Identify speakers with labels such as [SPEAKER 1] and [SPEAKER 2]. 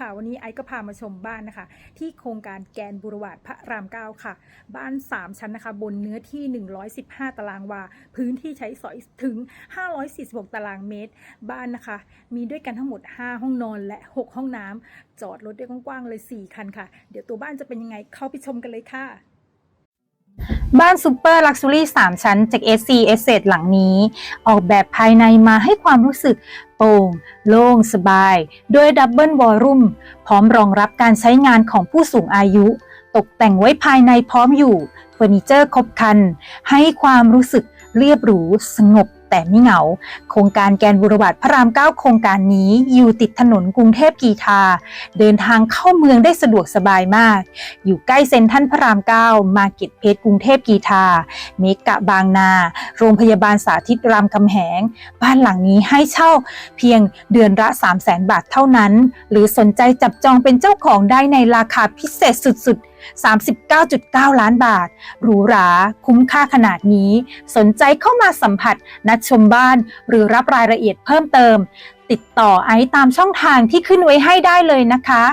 [SPEAKER 1] ค่ะ วันนี้ไอซ์ก็พามาชมบ้านนะคะ ที่โครงการแกนบุรวาดพระรามเก้าค่ะ บ้าน 3 ชั้นนะคะ บนเนื้อที่ 115 ตารางวา พื้นที่ใช้สอยถึง 546 ตารางเมตร บ้านนะคะ มีด้วยกันทั้งหมด 5 ห้องนอนและ 6 ห้องน้ำจอดรถได้กว้างๆเลย 4 คันค่ะ เดี๋ยวตัวบ้านจะเป็นยังไงเข้าไปชมกันเลยค่ะ
[SPEAKER 2] บ้านซูเปอร์ลักซ์ r รี่3ชั้นจาก SC Estate หลังนี้ ออกแบบภายในมาให้ความรู้สึก โปร่ง โล่งสบาย ด้วยดับเบิลวอลลุ่มพร้อมรองรับการใช้งานของผู้สูงอายุ ตกแต่งไว้ภายในพร้อมอยู่ เฟอร์นิเจอร์ครบคัน ให้ความรู้สึกเรียบหรูสงบ แต่ไม่เหงา โครงการแกนบุรวัตพระราม 9 โครงการนี้อยู่ติดถนนกรุงเทพกีทา เดินทางเข้าเมืองได้สะดวกสบายมาก อยู่ใกล้เซ็นทรัลพระราม 9 มาเก็ตเพชรกรุงเทพกีทา เมกะบางนา โรงพยาบาลสาธิตรามคำแหง บ้านหลังนี้ให้เช่าเพียงเดือนละ 3 0 0แสนบาทเท่านั้น หรือสนใจจับจองเป็นเจ้าของได้ในราคาพิเศษสุดๆ 39.9 ล้านบาท หรูหรา คุ้มค่าขนาดนี้ สนใจเข้ามาสัมผัส นัดชมบ้าน หรือรับรายละเอียดเพิ่มเติม ติดต่อไอซ์ตามช่องทางที่ขึ้นไว้ให้ได้เลยนะคะ